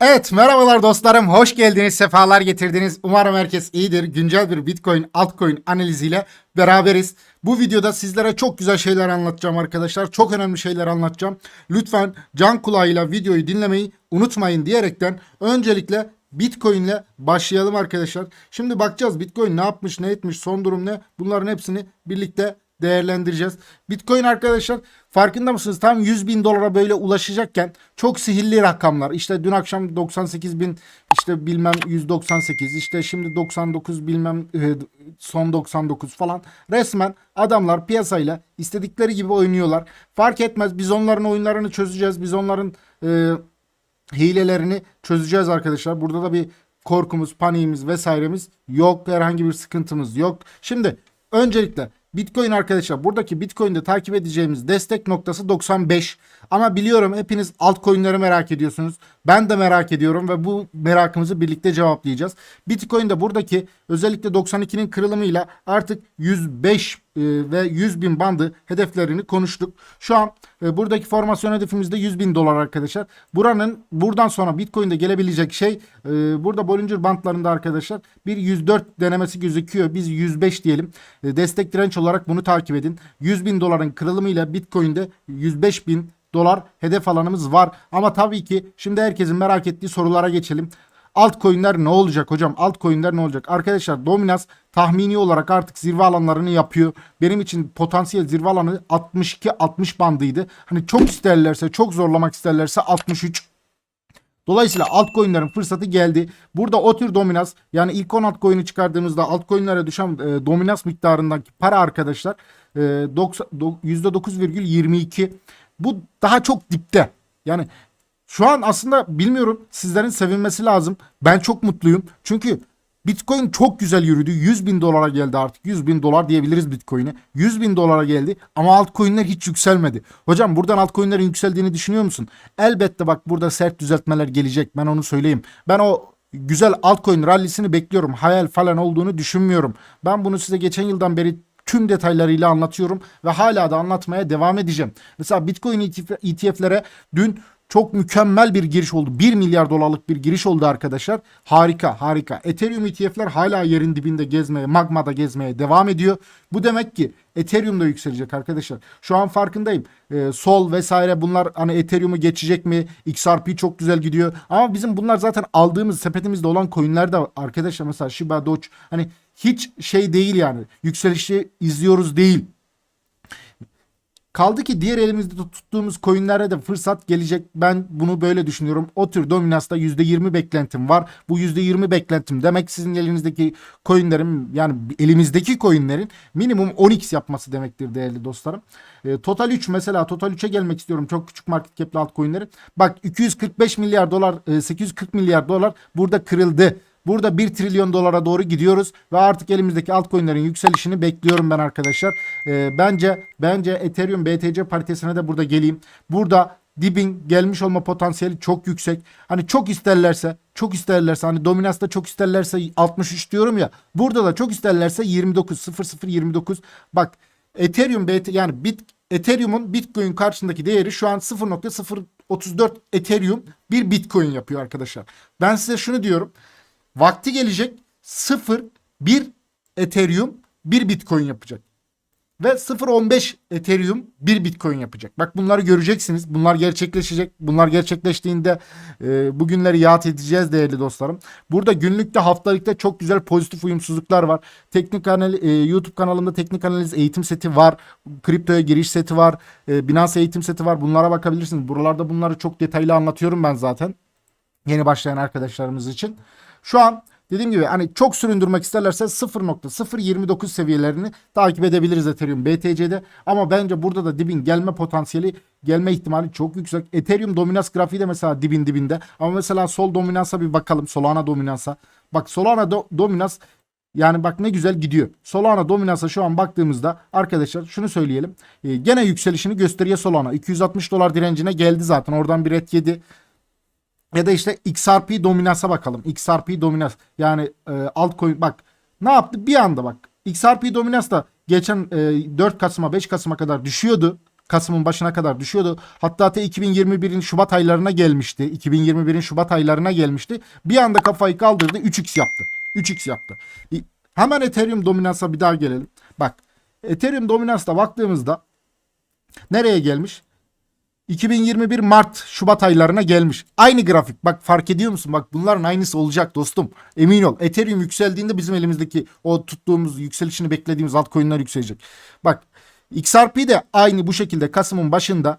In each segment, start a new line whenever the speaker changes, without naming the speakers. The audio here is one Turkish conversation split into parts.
Evet merhabalar dostlarım. Hoş geldiniz sefalar getirdiniz. Umarım herkes iyidir. Güncel bir bitcoin altcoin analiziyle beraberiz. Bu videoda sizlere çok güzel şeyler anlatacağım arkadaşlar. Çok önemli şeyler anlatacağım. Lütfen can kulağıyla videoyu dinlemeyi unutmayın diyerekten öncelikle Bitcoin ile başlayalım arkadaşlar. Şimdi bakacağız Bitcoin ne yapmış, ne etmiş, son durum ne? Bunların hepsini birlikte değerlendireceğiz. Bitcoin arkadaşlar farkında mısınız? Tam 100 bin dolara böyle ulaşacakken çok sihirli rakamlar. İşte dün akşam 98 bin işte bilmem 198 işte şimdi 99 bilmem e, son 99 falan. Resmen adamlar piyasayla istedikleri gibi oynuyorlar. Fark etmez biz onların oyunlarını çözeceğiz. Biz onların e, hilelerini çözeceğiz arkadaşlar. Burada da bir korkumuz, paniğimiz vesairemiz yok. Herhangi bir sıkıntımız yok. Şimdi öncelikle Bitcoin arkadaşlar buradaki Bitcoin'de takip edeceğimiz destek noktası 95. Ama biliyorum hepiniz altcoin'leri merak ediyorsunuz. Ben de merak ediyorum ve bu merakımızı birlikte cevaplayacağız. Bitcoin'de buradaki özellikle 92'nin kırılımıyla artık 105 e, ve 100 bin bandı hedeflerini konuştuk. Şu an e, buradaki formasyon hedefimizde 100 bin dolar arkadaşlar. Buranın buradan sonra Bitcoin'de gelebilecek şey e, burada Bollinger bantlarında arkadaşlar bir 104 denemesi gözüküyor. Biz 105 diyelim. E, destek direnç olarak bunu takip edin. 100 bin doların kırılımıyla Bitcoin'de 105 bin dolar hedef alanımız var. Ama tabii ki şimdi herkesin merak ettiği sorulara geçelim. Altcoin'ler ne olacak hocam? Altcoin'ler ne olacak? Arkadaşlar Dominas tahmini olarak artık zirve alanlarını yapıyor. Benim için potansiyel zirve alanı 62-60 bandıydı. Hani çok isterlerse, çok zorlamak isterlerse 63 Dolayısıyla altcoin'lerin fırsatı geldi. Burada o tür dominans yani ilk 10 altcoin'i çıkardığımızda altcoin'lere düşen e, dominans miktarındaki para arkadaşlar e, 90, do, %9,22 bu daha çok dipte. Yani şu an aslında bilmiyorum sizlerin sevinmesi lazım. Ben çok mutluyum. Çünkü Bitcoin çok güzel yürüdü. 100 bin dolara geldi artık. 100 bin dolar diyebiliriz Bitcoin'e. 100 bin dolara geldi ama altcoin'ler hiç yükselmedi. Hocam buradan altcoin'lerin yükseldiğini düşünüyor musun? Elbette bak burada sert düzeltmeler gelecek. Ben onu söyleyeyim. Ben o güzel altcoin rallisini bekliyorum. Hayal falan olduğunu düşünmüyorum. Ben bunu size geçen yıldan beri tüm detaylarıyla anlatıyorum ve hala da anlatmaya devam edeceğim. Mesela Bitcoin ETF'lere dün çok mükemmel bir giriş oldu. 1 milyar dolarlık bir giriş oldu arkadaşlar. Harika harika. Ethereum ETF'ler hala yerin dibinde gezmeye, magmada gezmeye devam ediyor. Bu demek ki Ethereum da yükselecek arkadaşlar. Şu an farkındayım. Ee, Sol vesaire bunlar hani Ethereum'u geçecek mi? XRP çok güzel gidiyor. Ama bizim bunlar zaten aldığımız sepetimizde olan coinler de arkadaşlar mesela Shiba Doge hani hiç şey değil yani. Yükselişi izliyoruz değil. Kaldı ki diğer elimizde tuttuğumuz coinlere de fırsat gelecek. Ben bunu böyle düşünüyorum. O tür dominansta %20 beklentim var. Bu %20 beklentim demek sizin elinizdeki coinlerin yani elimizdeki coinlerin minimum 10x yapması demektir değerli dostlarım. E, Total 3 mesela Total 3'e gelmek istiyorum. Çok küçük market cap'li altcoin'lerin. Bak 245 milyar dolar, e, 840 milyar dolar burada kırıldı. Burada 1 trilyon dolara doğru gidiyoruz ve artık elimizdeki altcoin'lerin yükselişini bekliyorum ben arkadaşlar. Ee, bence bence Ethereum BTC paritesine de burada geleyim. Burada dibin gelmiş olma potansiyeli çok yüksek. Hani çok isterlerse, çok isterlerse hani Dominas'ta çok isterlerse 63 diyorum ya. Burada da çok isterlerse 29 00 29. Bak Ethereum BT yani Bit Ethereum'un Bitcoin karşısındaki değeri şu an 0.034 Ethereum bir Bitcoin yapıyor arkadaşlar. Ben size şunu diyorum. Vakti gelecek 0 1 Ethereum 1 Bitcoin yapacak. Ve 0.15 Ethereum 1 Bitcoin yapacak. Bak bunları göreceksiniz. Bunlar gerçekleşecek. Bunlar gerçekleştiğinde e, bugünleri yad edeceğiz değerli dostlarım. Burada günlükte haftalıkta çok güzel pozitif uyumsuzluklar var. Teknik anal e, YouTube kanalımda teknik analiz eğitim seti var. Kriptoya giriş seti var. E, Binance eğitim seti var. Bunlara bakabilirsiniz. Buralarda bunları çok detaylı anlatıyorum ben zaten. Yeni başlayan arkadaşlarımız için. Şu an dediğim gibi hani çok süründürmek isterlerse 0.029 seviyelerini takip edebiliriz Ethereum BTC'de. Ama bence burada da dibin gelme potansiyeli gelme ihtimali çok yüksek. Ethereum dominans grafiği de mesela dibin dibinde. Ama mesela sol dominansa bir bakalım. Solana dominansa. Bak Solana do dominans yani bak ne güzel gidiyor. Solana dominansa şu an baktığımızda arkadaşlar şunu söyleyelim. E, gene yükselişini gösteriyor Solana. 260 dolar direncine geldi zaten. Oradan bir et yedi. Ya da işte XRP dominansa bakalım. XRP dominans yani e, altcoin bak ne yaptı bir anda bak. XRP dominans da geçen e, 4 Kasım'a 5 Kasım'a kadar düşüyordu. Kasım'ın başına kadar düşüyordu. Hatta ta 2021'in Şubat aylarına gelmişti. 2021'in Şubat aylarına gelmişti. Bir anda kafayı kaldırdı 3x yaptı. 3x yaptı. Hemen Ethereum dominansa bir daha gelelim. Bak Ethereum dominansta baktığımızda nereye gelmiş? 2021 Mart Şubat aylarına gelmiş. Aynı grafik. Bak fark ediyor musun? Bak bunların aynısı olacak dostum. Emin ol. Ethereum yükseldiğinde bizim elimizdeki o tuttuğumuz yükselişini beklediğimiz altcoin'ler yükselecek. Bak XRP de aynı bu şekilde Kasım'ın başında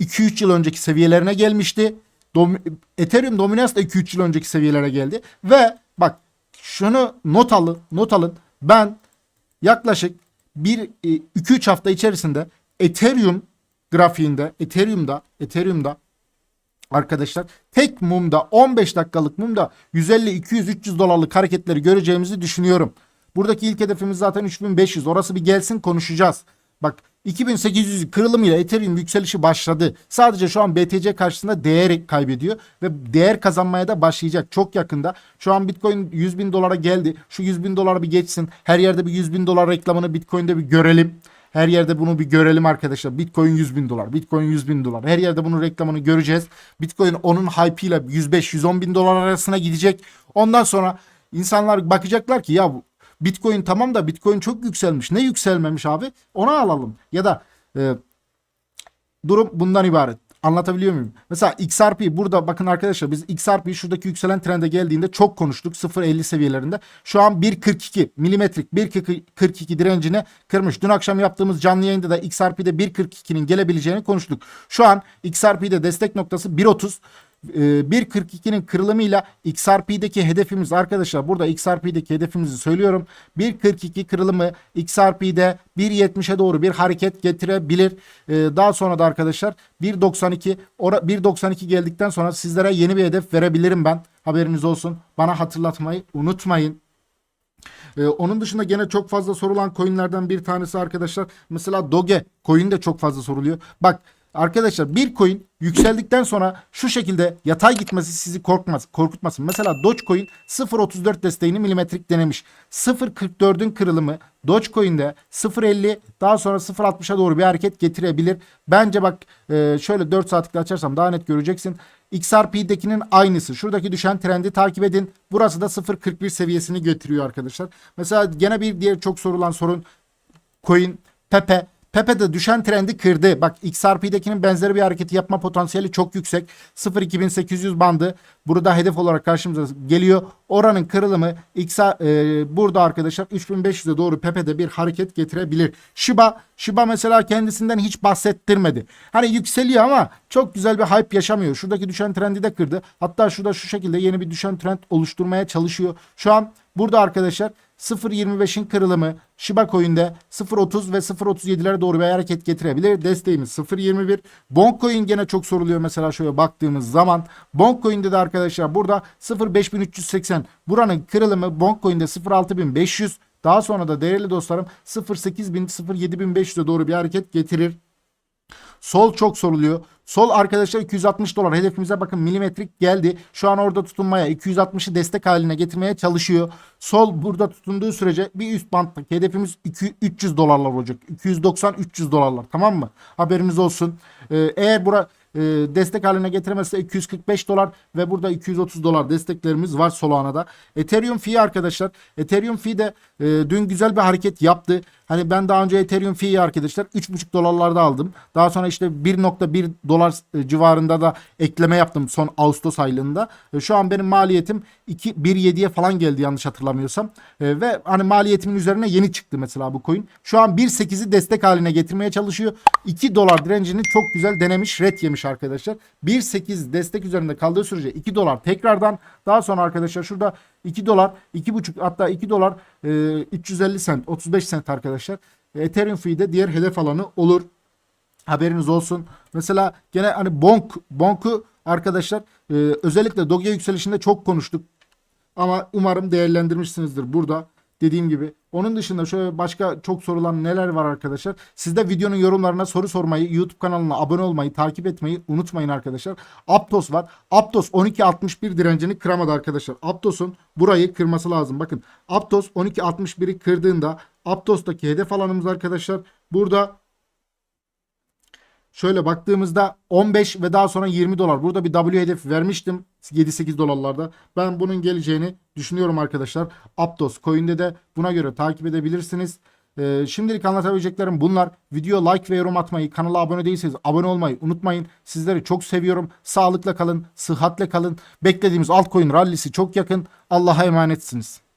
2-3 yıl önceki seviyelerine gelmişti. Dom- Ethereum dominans da 2-3 yıl önceki seviyelere geldi. Ve bak şunu not alın, not alın. Ben yaklaşık 1-2-3 hafta içerisinde Ethereum grafiğinde, Ethereum'da, Ethereum'da arkadaşlar tek mumda 15 dakikalık mumda 150, 200, 300 dolarlık hareketleri göreceğimizi düşünüyorum. Buradaki ilk hedefimiz zaten 3500. Orası bir gelsin konuşacağız. Bak 2800 kırılımıyla Ethereum yükselişi başladı. Sadece şu an BTC karşısında değer kaybediyor ve değer kazanmaya da başlayacak çok yakında. Şu an Bitcoin 100 bin dolara geldi. Şu 100 bin dolar bir geçsin. Her yerde bir 100 bin dolar reklamını Bitcoin'de bir görelim. Her yerde bunu bir görelim arkadaşlar. Bitcoin 100 bin dolar. Bitcoin 100 bin dolar. Her yerde bunun reklamını göreceğiz. Bitcoin onun hype ile 105-110 bin dolar arasına gidecek. Ondan sonra insanlar bakacaklar ki ya Bitcoin tamam da Bitcoin çok yükselmiş. Ne yükselmemiş abi? Onu alalım. Ya da e, durum bundan ibaret. Anlatabiliyor muyum? Mesela XRP burada bakın arkadaşlar biz XRP şuradaki yükselen trende geldiğinde çok konuştuk 0.50 seviyelerinde. Şu an 1.42 milimetrik 1.42 direncini kırmış. Dün akşam yaptığımız canlı yayında da XRP'de 1.42'nin gelebileceğini konuştuk. Şu an XRP'de destek noktası 1.30 e, 1.42'nin kırılımıyla XRP'deki hedefimiz arkadaşlar burada XRP'deki hedefimizi söylüyorum. 1.42 kırılımı XRP'de 1.70'e doğru bir hareket getirebilir. E, daha sonra da arkadaşlar 1.92 ora- 1.92 geldikten sonra sizlere yeni bir hedef verebilirim ben. Haberiniz olsun. Bana hatırlatmayı unutmayın. Ee, onun dışında gene çok fazla sorulan coinlerden bir tanesi arkadaşlar. Mesela Doge coin de çok fazla soruluyor. Bak arkadaşlar bir coin yükseldikten sonra şu şekilde yatay gitmesi sizi korkmaz, korkutmasın. Mesela Dogecoin 0.34 desteğini milimetrik denemiş. 0.44'ün kırılımı Dogecoin'de 0.50 daha sonra 0.60'a doğru bir hareket getirebilir. Bence bak e, şöyle 4 saatlikte açarsam daha net göreceksin. XRP'dekinin aynısı. Şuradaki düşen trendi takip edin. Burası da 0.41 seviyesini götürüyor arkadaşlar. Mesela gene bir diğer çok sorulan sorun coin Pepe. Pepe de düşen trendi kırdı. Bak XRP'dekinin benzeri bir hareketi yapma potansiyeli çok yüksek. 0.2800 bandı. Burada hedef olarak karşımıza geliyor. Oranın kırılımı XR, e, burada arkadaşlar 3500'e doğru Pepe'de bir hareket getirebilir. Shiba, Shiba mesela kendisinden hiç bahsettirmedi. Hani yükseliyor ama çok güzel bir hype yaşamıyor. Şuradaki düşen trendi de kırdı. Hatta şurada şu şekilde yeni bir düşen trend oluşturmaya çalışıyor. Şu an burada arkadaşlar 0.25'in kırılımı Shiba Coin'de 0.30 ve 0.37'lere doğru bir hareket getirebilir. Desteğimiz 0.21. Bonk Coin gene çok soruluyor mesela şöyle baktığımız zaman. Bonk Coin'de de arkadaşlar burada 0.5380 buranın kırılımı Bonk Coin'de 0.6500 daha sonra da değerli dostlarım 0.8000 0.7500'e doğru bir hareket getirir. Sol çok soruluyor. Sol arkadaşlar 260 dolar. Hedefimize bakın milimetrik geldi. Şu an orada tutunmaya 260'ı destek haline getirmeye çalışıyor. Sol burada tutunduğu sürece bir üst banttaki hedefimiz 200, 300 dolarlar olacak. 290-300 dolarlar tamam mı? Haberiniz olsun. Ee, eğer bura e, destek haline getiremezse 245 dolar ve burada 230 dolar desteklerimiz var Solana'da. Ethereum fee arkadaşlar. Ethereum fee de e, dün güzel bir hareket yaptı. Hani ben daha önce Ethereum fee'yi arkadaşlar 3.5 dolarlarda aldım. Daha sonra işte 1.1 dolar e, civarında da ekleme yaptım son Ağustos aylığında. E, Şu an benim maliyetim 2 1.7'ye falan geldi yanlış hatırlamıyorsam. E, ve hani maliyetimin üzerine yeni çıktı mesela bu coin. Şu an 1.8'i destek haline getirmeye çalışıyor. 2 dolar direncini çok güzel denemiş, red yemiş arkadaşlar. 1.8 destek üzerinde kaldığı sürece 2 dolar tekrardan daha sonra arkadaşlar şurada 2 dolar, 2.5 hatta 2 dolar e, 350 sent, 35 sent arkadaşlar. Ethereum fee'de diğer hedef alanı olur. Haberiniz olsun. Mesela gene hani Bonk, Bonk'u arkadaşlar e, özellikle Doge yükselişinde çok konuştuk. Ama umarım değerlendirmişsinizdir burada. Dediğim gibi. Onun dışında şöyle başka çok sorulan neler var arkadaşlar. Siz de videonun yorumlarına soru sormayı, YouTube kanalına abone olmayı, takip etmeyi unutmayın arkadaşlar. Aptos var. Aptos 12.61 direncini kıramadı arkadaşlar. Aptos'un burayı kırması lazım. Bakın Aptos 12.61'i kırdığında Aptos'taki hedef alanımız arkadaşlar burada Şöyle baktığımızda 15 ve daha sonra 20 dolar. Burada bir W hedefi vermiştim 7-8 dolarlarda. Ben bunun geleceğini düşünüyorum arkadaşlar. Aptos Coin'de de buna göre takip edebilirsiniz. Ee, şimdilik anlatabileceklerim bunlar. Video like ve yorum atmayı, kanala abone değilseniz abone olmayı unutmayın. Sizleri çok seviyorum. Sağlıkla kalın, sıhhatle kalın. Beklediğimiz altcoin rallisi çok yakın. Allah'a emanetsiniz.